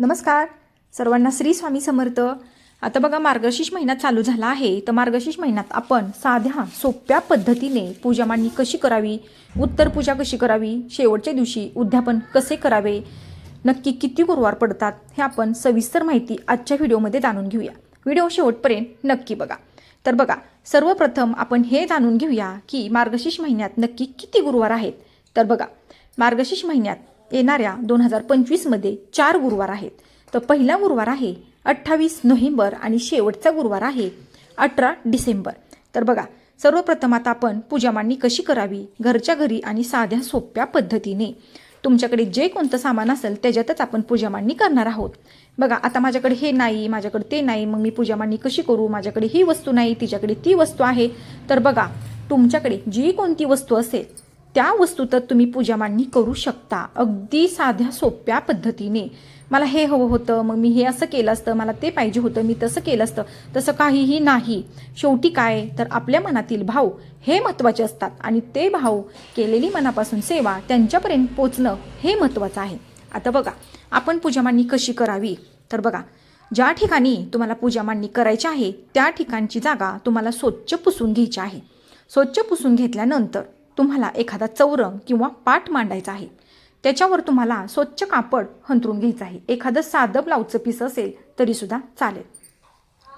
नमस्कार. सर्वांना श्री स्वामी समर्थ. आता बघा मार्गशीर्ष महिना चालू झाला आहे. तर मार्गशीर्ष महिन्यात आपण साध्या सोप्या पद्धतीने पूजा मांडणी कशी करावी? उत्तर पूजा कशी करावी? शेवटच्या दिवशी उद्यापन कसे करावे? नक्की किती गुरुवार पडतात? हे आपण सविस्तर माहिती आजच्या व्हिडिओमध्ये जाणून घेऊया. व्हिडिओ शेवटपर्यंत नक्की बघा. तर बघा सर्वप्रथम आपण हे जाणून घेऊया की मार्गशीर्ष महिन्यात नक्की किती गुरुवार आहेत. तर बघा मार्गशीर्ष महिन्यात येणाऱ्या दोन हजार पंचवीसमध्ये चार गुरुवार आहेत. तर पहिला गुरुवार आहे अठ्ठावीस नोव्हेंबर आणि शेवटचा गुरुवार आहे अठरा डिसेंबर. तर बघा सर्वप्रथम आता आपण पूजा मांडणी कशी करावी घरच्या घरी आणि साध्या सोप्या पद्धतीने. तुमच्याकडे जे कोणतं सामान असेल त्याच्यातच आपण पूजा मांडणी करणार आहोत. बघा आता माझ्याकडे हे नाही माझ्याकडे ते नाही मग मी पूजा मांडणी कशी करू माझ्याकडे ही वस्तू नाही तिच्याकडे ती वस्तू आहे. तर बघा तुमच्याकडे जी कोणती वस्तू असेल त्या वस्तूतच तुम्ही पूजा मांडणी करू शकता. अगदी साध्या सोप्या पद्धतीने. मला हे हवं होतं मग मी हे असं केलं असतं मला ते पाहिजे होतं मी तसं केलं असतं. तसं काहीही नाही. शेवटी काय? तर आपल्या मनातील भाव हे महत्त्वाचे असतात आणि ते भाव केलेली मनापासून सेवा त्यांच्यापर्यंत पोचणं हे महत्त्वाचं आहे. आता बघा आपण पूजा मांडणी कशी करावी? तर बघा ज्या ठिकाणी तुम्हाला पूजा मांडणी करायची आहे त्या ठिकाणची जागा तुम्हाला स्वच्छ पुसून घ्यायची आहे. स्वच्छ पुसून घेतल्यानंतर तुम्हाला एखादा चौरंग किंवा पाट मांडायचा आहे. त्याच्यावर तुम्हाला स्वच्छ कापड हंतरून घ्यायचं आहे. एखादं साधं ब्लाऊजचं पीस असेल तरीसुद्धा चालेल.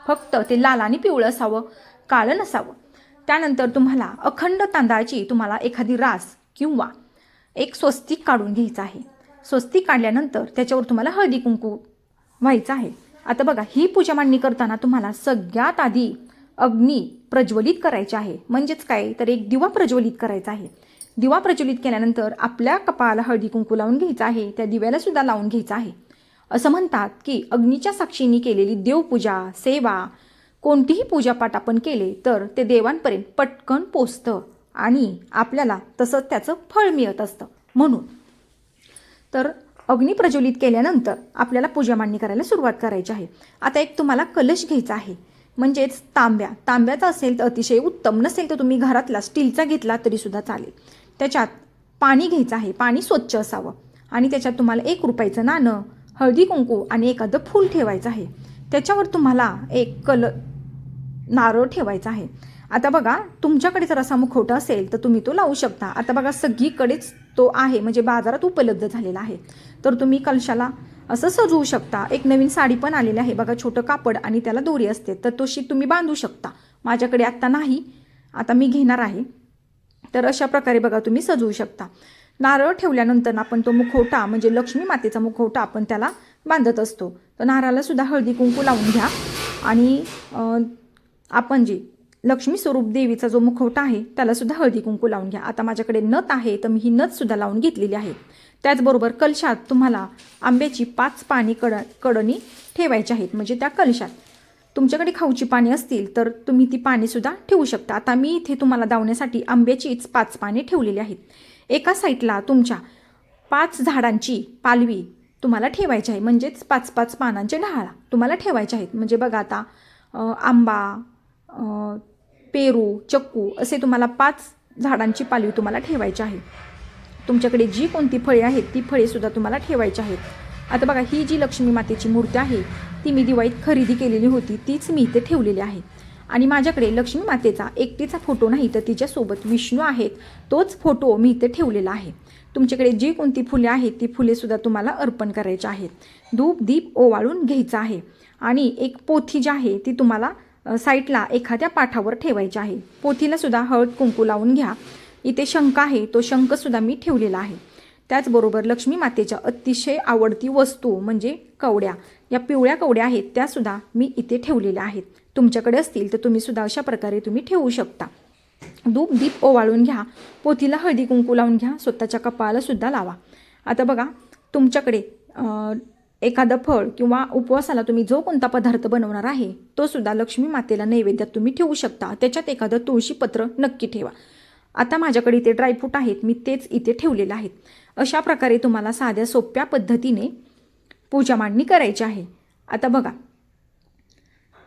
फक्त ते लाल आणि पिवळं असावं काळं नसावं. त्यानंतर तुम्हाला अखंड तांदळाची तुम्हाला एखादी रास किंवा एक स्वस्तिक काढून घ्यायचं आहे. स्वस्तिक काढल्यानंतर त्याच्यावर तुम्हाला हळदी कुंकू व्हायचं आहे. आता बघा ही पूजा मांडणी करताना तुम्हाला सगळ्यात आधी अग्नी प्रज्वलित करायची आहे. म्हणजेच काय? तर एक दिवा प्रज्वलित करायचा आहे. दिवा प्रज्वलित केल्यानंतर आपल्या कपाळाला हळदी कुंकू लावून घ्यायचा आहे. त्या दिव्याला सुद्धा लावून घ्यायचं आहे. असं म्हणतात की अग्नीच्या साक्षीने केलेली देवपूजा सेवा कोणतीही पूजापाठ आपण केले तर ते देवांपर्यंत पटकन पोचतं आणि आपल्याला तसंच त्याचं फळ मिळत असतं. म्हणून तर अग्नी प्रज्वलित केल्यानंतर आपल्याला पूजा मांडणी करायला सुरुवात करायची आहे. आता एक तुम्हाला कलश घ्यायचा आहे. म्हणजेच तांब्या. तांब्याचा असेल तर अतिशय उत्तम. नसेल तर तुम्ही घरातला स्टीलचा घेतला तरीसुद्धा चालेल. त्याच्यात पाणी घ्यायचं आहे. पाणी स्वच्छ असावं. आणि त्याच्यात तुम्हाला एक रुपयाचं नाणं हळदी कुंकू आणि एखादं फूल ठेवायचं आहे. त्याच्यावर तुम्हाला एक कल नारळ ठेवायचा आहे. आता बघा तुमच्याकडे जर असा मुखवटा असेल तर तुम्ही तो लावू शकता. आता बघा सगळीकडेच तो आहे. म्हणजे बाजारात उपलब्ध झालेला आहे. तर तुम्ही कलशाला असं सजवू शकता. एक नवीन साडी पण आलेली आहे. बघा छोटं कापड आणि त्याला दोरी असते. तर तशी तुम्ही बांधू शकता. माझ्याकडे आत्ता नाही. आता मी घेणार आहे. तर अशा प्रकारे बघा तुम्ही सजवू शकता. नारळ ठेवल्यानंतर आपण तो मुखवटा म्हणजे लक्ष्मी मातेचा मुखवटा आपण त्याला बांधत असतो. तर नारळालासुद्धा हळदी कुंकू लावून घ्या. आणि आपण जी लक्ष्मी स्वरूप देवीचा जो मुखवटा आहे त्यालासुद्धा हळदी कुंकू लावून घ्या. आता माझ्याकडे नथ आहे तर मी ही नथसुद्धा लावून घेतलेली आहे. त्याचबरोबर कलशात तुम्हाला आंब्याची पाच पाणी कड कडणी ठेवायची आहेत म्हणजे त्या कलशात. तुमच्याकडे खाऊची पाणी असतील तर तुम्ही ती पाणीसुद्धा ठेवू शकता. आता मी इथे तुम्हाला दावण्यासाठी आंब्याचीच पाच पाने ठेवलेली आहेत. एका साईडला तुमच्या पाच झाडांची पालवी तुम्हाला ठेवायची आहे म्हणजेच पाच पाच पानांचे ढाळा तुम्हाला ठेवायचे आहेत. म्हणजे बघा आता आंबा पेरू चक्कू असे तुम्हाला पाच झाडांची पालवी तुम्हाला ठेवायची आहे. तुमच्याकडे जी कोणती फळे आहेत ती फळेसुद्धा तुम्हाला ठेवायची आहेत. आता बघा ही जी लक्ष्मी मातेची मूर्ती आहे ती मी दिवाळीत खरेदी केलेली होती तीच मी इथे ठेवलेली आहे. आणि माझ्याकडे लक्ष्मी मातेचा एकटीचा फोटो नाही तर तिच्यासोबत विष्णू आहेत तोच फोटो मी इथे ठेवलेला आहे. तुमच्याकडे जी कोणती फुले आहेत ती फुलेसुद्धा तुम्हाला अर्पण करायची आहेत. धूप दीप ओवाळून घ्यायचं आहे. आणि एक पोथी जी आहे ती तुम्हाला साईटला एखाद्या पाठावर ठेवायची आहे. पोथीला सुद्धा हळद कुंकू लावून घ्या. इथे शंख आहे तो शंखसुद्धा मी ठेवलेला आहे. त्याचबरोबर लक्ष्मी मातेच्या अतिशय आवडती वस्तू म्हणजे कवड्या. या पिवळ्या कवड्या आहेत त्यासुद्धा मी इथे ठेवलेल्या आहेत. तुमच्याकडे असतील तर तुम्ही सुद्धा अशा प्रकारे तुम्ही ठेवू शकता. धूप दीप ओवाळून घ्या पोथीला हळदी कुंकू लावून घ्या स्वतःच्या कपाळाला सुद्धा लावा. आता बघा तुमच्याकडे एखादं फळ किंवा उपवासाला तुम्ही जो कोणता पदार्थ बनवणार आहे तो सुद्धा लक्ष्मी मातेला नैवेद्यात तुम्ही ठेवू शकता. त्याच्यात एखादं तुळशीपत्र नक्की ठेवा. आता माझ्याकडे इथे ड्रायफ्रूट आहेत मी तेच इथे ठेवलेलं आहेत. अशा प्रकारे तुम्हाला साध्या सोप्या पद्धतीने पूजा मांडणी करायची आहे. आता बघा.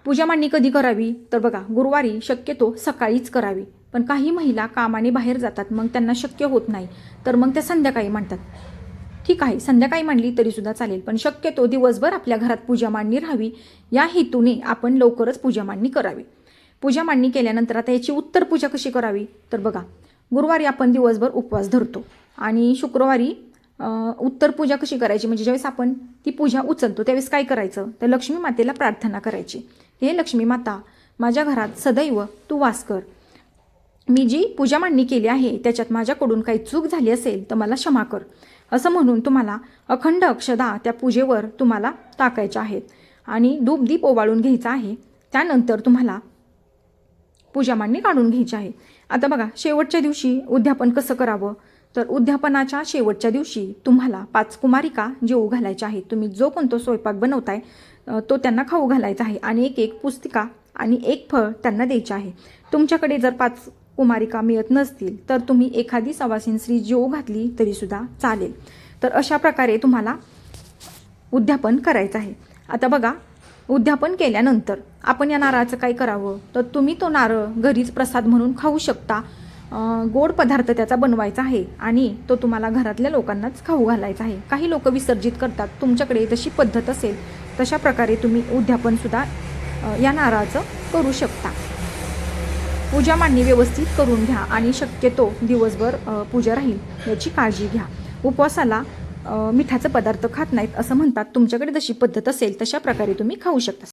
पूजा मांडणी कधी करावी? तर बघा गुरुवारी शक्यतो सकाळीच करावी. पण काही महिला कामाने बाहेर जातात मग त्यांना शक्य होत नाही. तर मग त्या संध्याकाळी मांडतात. ठीक आहे संध्याकाळी मांडली तरीसुद्धा चालेल पण शक्यतो दिवसभर आपल्या घरात पूजा मांडणी राहावी. या हेतूने आपण लवकरच पूजा मांडणी करावी. पूजा मांडणी केल्यानंतर आता याची उत्तर पूजा कशी करावी? तर बघा गुरुवारी आपण दिवसभर उपवास धरतो आणि शुक्रवारी उत्तर पूजा कशी करायची? म्हणजे ज्यावेळेस आपण ती पूजा उचलतो त्यावेळेस काय करायचं? तर लक्ष्मी मातेला प्रार्थना करायची. हे लक्ष्मी माता माझ्या घरात सदैव तू वास कर. मी जी पूजा मांडणी केली आहे त्याच्यात माझ्याकडून काही चूक झाली असेल तर मला क्षमा कर. असं म्हणून तुम्हाला अखंड अक्षदा त्या पूजेवर तुम्हाला टाकायच्या आहेत आणि धूपदीप ओवाळून घ्यायचा आहे. त्यानंतर तुम्हाला पूजा मांडणी काढून घ्यायची आहे. आता बघा शेवटच्या दिवशी उद्यापन कसं करावं? तर उद्यापनाच्या शेवटच्या दिवशी तुम्हाला पाच कुमारिका जेऊ घालायच्या आहेत. तुम्ही जो कोणतो स्वयंपाक बनवताय तो त्यांना खाऊ घालायचा आहे आणि एक एक पुस्तिका आणि एक फळ त्यांना द्यायचे आहे. तुमच्याकडे जर पाच कुमारिका मिळत नसतील तर तुम्ही एखादी सवासीन स्त्री जेऊ घातली तरीसुद्धा चालेल. तर अशा प्रकारे तुम्हाला उद्यापन करायचं आहे. आता बघा उद्यापन केल्यानंतर आपण या नारळाचं काय करावं? तर तुम्ही तो नारळ घरीच प्रसाद म्हणून खाऊ शकता. गोड पदार्थ त्याचा बनवायचा आहे आणि तो तुम्हाला घरातल्या लोकांनाच खाऊ घालायचा आहे. काही लोक विसर्जित करतात. तुमच्याकडे जशी पद्धत असेल तशा प्रकारे तुम्ही उद्यापनसुद्धा या नारळाचं करू शकता. पूजा मांडणी व्यवस्थित करून घ्या आणि शक्यतो दिवसभर पूजा राहील याची काळजी घ्या. उपवासाला मिठाचे पदार्थ खात नाहीत असं म्हणतात. तुमच्याकडे जशी पद्धत असेल तशा प्रकारे तुम्ही खाऊ शकता.